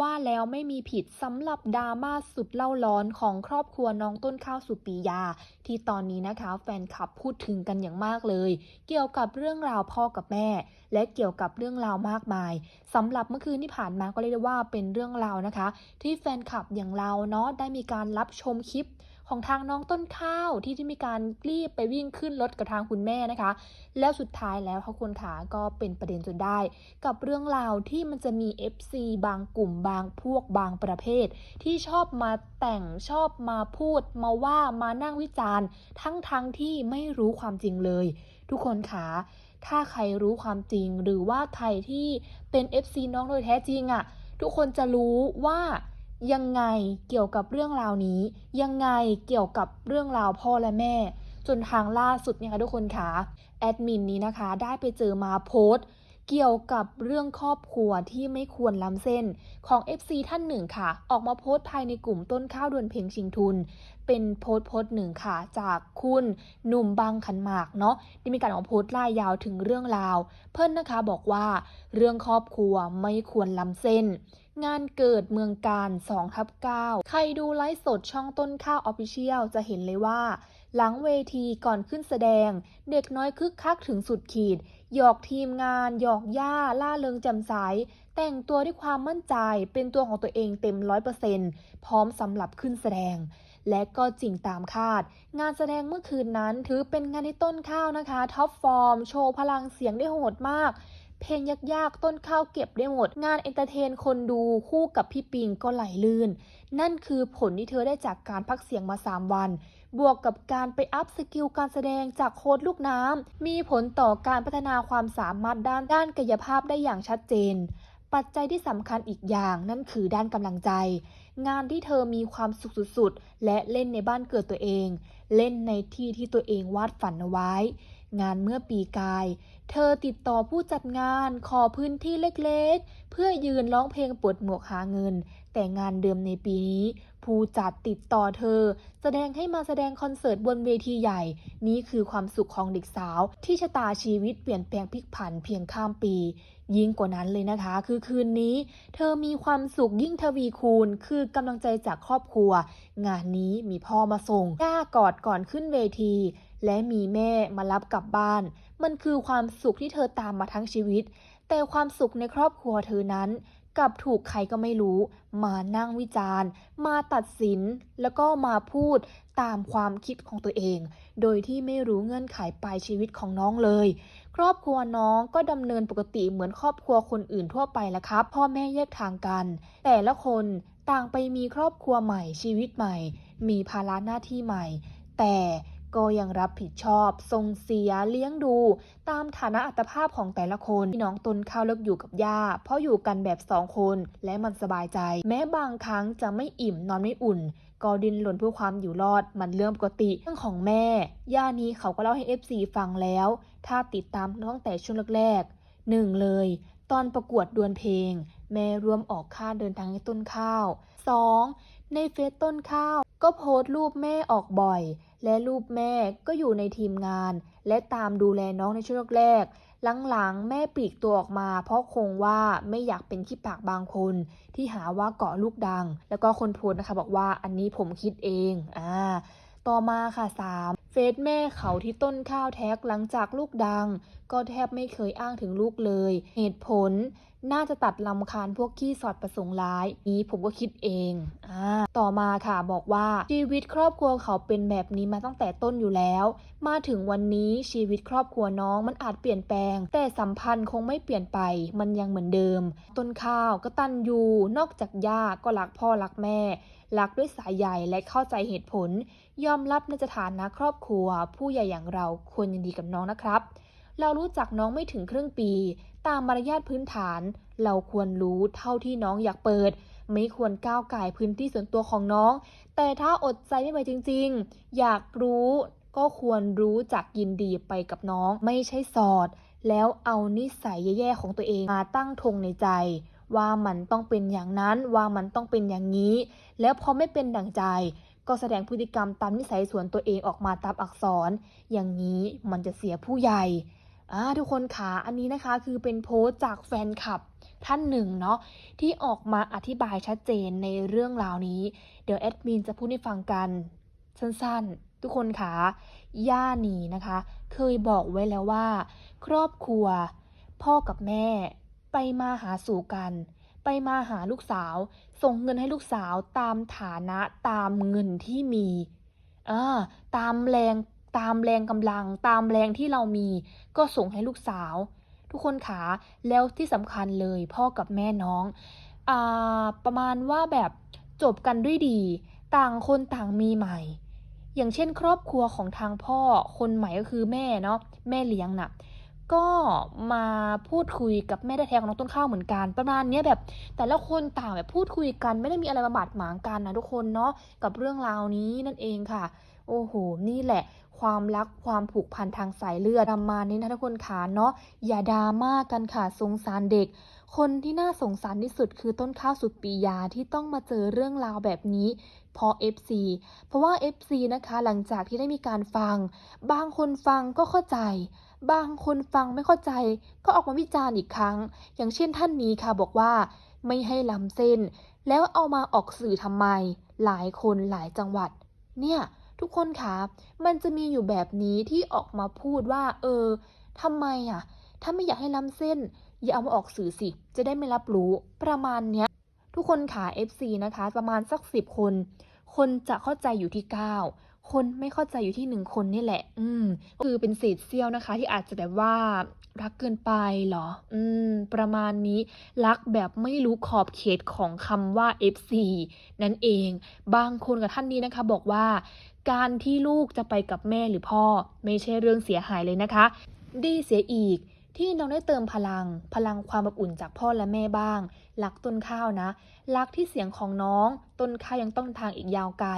ว่าแล้วไม่มีผิดสำหรับดราม่าสุดเล่าร้อนของครอบครัวน้องต้นข้าวสุปียา ที่ตอนนี้นะคะ แฟนคลับพูดถึงกันอย่างมากเลย เกี่ยวกับเรื่องราวพ่อกับแม่ และเกี่ยวกับเรื่องราวมากมายสำหรับเมื่อคืนที่ผ่านมาก็เรียกได้ว่าเป็นเรื่องราวนะคะ ที่แฟนคลับอย่างเราเนาะได้มีการรับชมคลิป ของทางน้องต้นข้าวที่ที่มีการรีบไปวิ่งขึ้นรถกับทางคุณแม่นะคะ แล้วสุดท้ายแล้วเขาคุณขาก็เป็นประเด็นจนได้ กับเรื่องราวที่มันจะมี FC บางกลุ่มบางพวกบางประเภท ที่ชอบมาแต่งชอบมาพูด มาว่ามานั่งวิจารณ์ ทั้งทั้งที่ไม่รู้ความจริงเลย ทุกคนขาถ้าใครรู้ความจริงหรือว่าใครที่เป็น FC น้องโดยแท้จริงอะ่ะ ทุกคนจะรู้ว่า ยังไงเกี่ยวกับเรื่องราวนี้ ยังไงเกี่ยวกับเรื่องราวพ่อและแม่ จนทางล่าสุดเนี่ยค่ะทุกคนคะแอดมินนี้นะคะได้ไปเจอมาโพสต์เกี่ยวกับเรื่องครอบครัวที่ไม่ควรล้ำเส้นของ FC ท่านหนึ่งค่ะ ออกมาโพสต์ภายในกลุ่มต้นข้าวดวนเพลงชิงทุน เป็นโพสต์โพสต์หนึ่งค่ะ จากคุณหนุ่มบางขันหมากเนาะได้มีการออกมาโพสต์ล่ายยาวถึงเรื่องราว เพิ่นนะคะบอกว่าเรื่องครอบครัวไม่ควรล้ำเส้น งานเกิดเมืองการ2ทับ9ใครดูไลฟ์สดช่องต้นข้าวออฟฟิเชียลจะเห็นเลยว่า หลังเวทีก่อนขึ้นแสดง เด็กน้อยคึกคักถึงสุดขีด หยอกทีมงาน หยอกย่า ล่าเริงจ่มใสแต่งตัวด้วยความมั่นใจ เป็นตัวของตัวเองเต็มร้อยเปอร์เซ็นต์พร้อมสำหรับขึ้นแสดง และก็จริงตามคาด งานแสดงเมื่อคืนนั้นถือเป็นงานที่ต้นข้าวนะคะท็อปฟอร์ม โชว์พลังเสียงได้โหดมาก เพลงยากๆ ต้นข้าวเก็บได้หมด งานเอนเตอร์เทนคนดูคู่กับพี่ปิงก็ไหลลื่น นั่นคือผลที่เธอได้จากการพักเสียงมา 3 วัน บวกกับการไปอัพสกิลการแสดงจากโค้ดลูกน้ำ มีผลต่อการพัฒนาความสามารถด้านด้านกายภาพได้อย่างชัดเจน ปัจจัยที่สำคัญอีกอย่างนั่นคือด้านกำลังใจ งานที่เธอมีความสุขสุดๆ และเล่นในบ้านเกิดตัวเอง เล่นในที่ที่ตัวเองวาดฝันเอาไว้ งานเมื่อปีกาย เธอติดต่อผู้จัดงานขอพื้นที่เล็กๆ เพื่อยืนร้องเพลงปวดหมวกหาเงิน แต่งานเดิมในปีนี้ ผู้จัดติดต่อเธอ แสดงให้มาแสดงคอนเสิร์ตบนเวทีใหญ่ นี่คือความสุขของเด็กสาว ที่ชะตาชีวิตเปลี่ยนแปลงพลิกผันเพียงข้ามปี ยิ่งกว่านั้นเลยนะคะ คือคืนนี้ เธอมีความสุขยิ่งทวีคูณ คือกำลังใจจากครอบครัว งานนี้มีพ่อมาส่งย่ากอดก่อนขึ้นเวที และมีแม่มารับกลับบ้าน มันคือความสุขที่เธอตามมาทั้งชีวิต แต่ความสุขในครอบครัวเธอนั้น กับถูกใครก็ไม่รู้ มานั่งวิจารณ์ มาตัดสิน แล้วก็มาพูดตามความคิดของตัวเอง โดยที่ไม่รู้เงื่อนไขปลายชีวิตของน้องเลย ครอบครัวน้องก็ดำเนินปกติเหมือนครอบครัวคนอื่นทั่วไปละครับ พ่อแม่แยกทางกัน แต่ละคนต่างไปมีครอบครัวใหม่ชีวิตใหม่ มีภาระหน้าที่ใหม่ แต่ ก็ยังรับผิดชอบส่งเสียเลี้ยงดู ตามฐานะอัตภาพของแต่ละคนพี่น้องตนข้าวเลิกอยู่กับย่า เพราะอยู่กันแบบสองคนและมันสบายใจ แม้บางครั้งจะไม่อิ่มนอนไม่อุ่น ก็ดิ้นรนเพื่อความอยู่รอดมันเรื่องปกติเรื่องของแม่ ย่านี้เขาก็เล่าให้ FC ฟังแล้ว ถ้าติดตามตั้งแต่ช่วงแรกๆหนึ่งเลย ตอนประกวดดวลเพลง แม่ร่วมออกค่าเดินทางให้ต้นข้าว 2. ในเฟซต้นข้าว ก็โพสต์รูปแม่ออกบ่อย และรูปแม่ก็อยู่ในทีมงาน และตามดูแลน้องในช่วงแรกๆหลังๆ แม่ปลีกตัวออกมา เพราะคงว่าไม่อยากเป็นขี้ปากบางคน ที่หาว่าเกาะลูกดัง แล้วก็คนโพสนะคะบอกว่าอันนี้ผมคิดเอง อ่า ต่อมาค่ะ 3. เฟซแม่เขาที่ต้นข้าวแท็กหลังจากลูกดัง ก็แทบไม่เคยอ้างถึงลูกเลย เหตุผลน่าจะตัดลำคาญพวกขี้สอดประสงค์ร้าย นี้ผมก็คิดเองอ่าต่อมาค่ะบอกว่าชีวิตครอบครัวเขาเป็นแบบนี้มาตั้งแต่ต้นอยู่แล้ว มาถึงวันนี้ชีวิตครอบครัวน้องมันอาจเปลี่ยนแปลง แต่สัมพันธ์คงไม่เปลี่ยนไป มันยังเหมือนเดิม ต้นข้าวก็ตันอยู่นอกจากย่าก็รักพ่อรักแม่รักด้วยสายใยและเข้าใจเหตุผล ยอมรับในสถานะครอบครัว ผู้ใหญ่อย่างเราควรยินดีกับน้องนะครับ เรารู้จักน้องไม่ถึงครึ่งปี ตามมารยาทพื้นฐาน เราควรรู้เท่าที่น้องอยากเปิด ไม่ควรก้าวไก่พื้นที่ส่วนตัวของน้อง แต่ถ้าอดใจไม่ไหวจริง ๆ อยากรู้ก็ควรรู้จักยินดีไปกับน้อง ไม่ใช่สอด แล้วเอานิสัยแย่ๆของตัวเองมาตั้งธงในใจ ว่ามันต้องเป็นอย่างนั้นว่ามันต้องเป็นอย่างนี้ แล้วพอไม่เป็นดั่งใจ ก็แสดงพฤติกรรมตามนิสัยส่วนตัวเองออกมาตามอักษร อย่างนี้มันจะเสียผู้ใหญ่อ่าทุกคนคะอันนี้นะคะคือเป็นโพสต์จากแฟนคลับท่านหนึ่งเนาะที่ออกมาอธิบายชัดเจนในเรื่องราวนี้ เดี๋ยวแอดมินจะพูดให้ฟังกันสั้นๆ ทุกคนคะย่านีนะคะ เคยบอกไว้แล้วว่า ครอบครัว พ่อกับแม่ ไปมาหาสู่กัน ไปมาหาลูกสาว ส่งเงินให้ลูกสาวตามฐานะตามเงินที่มีอ่าตามแรงตามแรงกำลัง ตามแรงที่เรามี ก็ส่งให้ลูกสาว ทุกคนขาแล้วที่สำคัญเลยพ่อกับแม่น้องอ่าประมาณว่าแบบจบกันด้วยดี ต่างคนต่างมีใหม่ อย่างเช่น ครอบครัวของทางพ่อคนใหม่ก็คือแม่เนาะแม่เลี้ยงน่ะ ก็มาพูดคุยกับแม่แท้ๆของน้องต้นข้าวเหมือนกัน ประมาณเนี้ยแบบ แต่ละคนต่างแบบพูดคุยกัน ไม่ได้มีอะไรมาบาดหมางกันนะทุกคนเนาะกับเรื่องราวนี้นั่นเองค่ะ โอ้โห นี่แหละ ความรักความผูกพันทางสายเลือดประมาณนี้นะทุกคนค่ะเนาะอย่าดราม่ากันค่ะสงสารเด็ก คนที่น่าสงสารที่สุดคือต้นข้าวสุดปียาที่ต้องมาเจอเรื่องราวแบบนี้ พราะ FC เพราะว่า FC นะคะหลังจากที่ได้มีการฟัง บางคนฟังก็เข้าใจ บางคนฟังไม่เข้าใจ ก็ออกมาวิจารณ์อีกครั้ง อย่างเช่นท่านนี้ค่ะบอกว่าไม่ให้ล้ำเส้น แล้วเอามาออกสื่อทำไม หลายคนหลายจังหวัด เนี่ยทุกคนคะมันจะมีอยู่แบบนี้ที่ออกมาพูดว่า เออทำไมอะ ถ้าไม่อยากให้ล้ำเส้น อย่าเอามาออกสื่อสิ จะได้ไม่รับรู้ประมาณเนี้ย ทุกคนขา FC นะคะ ประมาณสักสิบคน คนจะเข้าใจอยู่ที่ 9 คนไม่เข้าใจอยู่ที่หนึ่งคนนี่แหละ อืม คือเป็นเศษเสี้ยวนะคะ ที่อาจจะแบบว่ารักเกินไปเหรอ อืม ประมาณนี้รักแบบไม่รู้ขอบเขตของคำว่า FC นั่นเอง บางคนกับท่านนี้นะคะบอกว่า การที่ลูกจะไปกับแม่หรือพ่อ ไม่ใช่เรื่องเสียหายเลยนะคะ ดีเสียอีก ที่น้องได้เติมพลัง พลังความอบอุ่นจากพ่อและแม่บ้างรักต้นข้าวนะรักที่เสียงของน้อง ต้นข้าวยังต้องทางอีกยาวไกล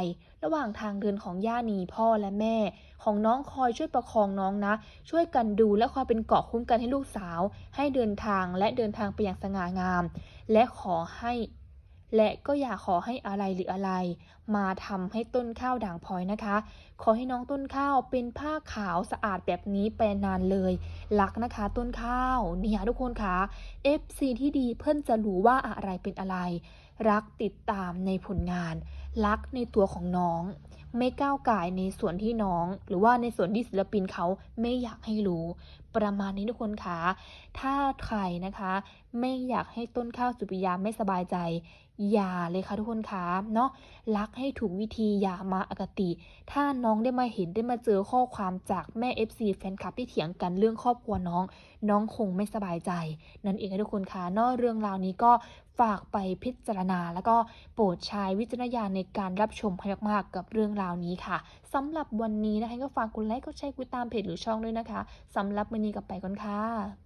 ระหว่างทางเดินของย่านีพ่อและแม่ ของน้องคอยช่วยประคองน้องนะ ช่วยกันดูและคอยเป็นเกาะคุ้มกันให้ลูกสาว ให้เดินทางและเดินทางไปอย่างสง่างาม และขอให้ และก็อย่าขอให้อะไรหรืออะไร มาทำให้ต้นข้าวด่างพลอยนะคะ ขอให้น้องต้นข้าวเป็นผ้าขาวสะอาดแบบนี้ไปนานเลยรักนะคะต้นข้าวเนี่ยทุกคนคะ FC ที่ดีเพื่อนจะรู้ว่าอะไรเป็นอะไร รักติดตามในผลงาน รักในตัวของน้อง ไม่ก้าวไก่ในส่วนที่น้อง หรือว่าในส่วนที่ศิลปินเขาไม่อยากให้รู้ ประมาณนี้ทุกคนคะถ้าใครนะคะ ไม่อยากให้ต้นข้าวสุปิยาไม่สบายใจ อย่าเลยค่ะทุกคนคะเนาะรักให้ถูกวิธีอย่ามาอคติ ถ้าน้องได้มาเห็นได้มาเจอข้อความจากแม่ FC แฟนคลับที่เถียงกันเรื่องครอบครัวน้อง น้องคงไม่สบายใจ นั่นเองค่ะทุกคนคะเนอกเรื่องราวนี้ก็ฝากไปพิจารณา แล้วก็โปรดใช้วิจารณญาณในการรับชมให้มากๆกับเรื่องราวนี้ค่ะสำหรับวันนี้นะคะก็ฝากกดไลค์กดแชร์กดติดตามเพจหรือช่องด้วยนะคะสำหรับวันนี้กับไปก่อนค่ะ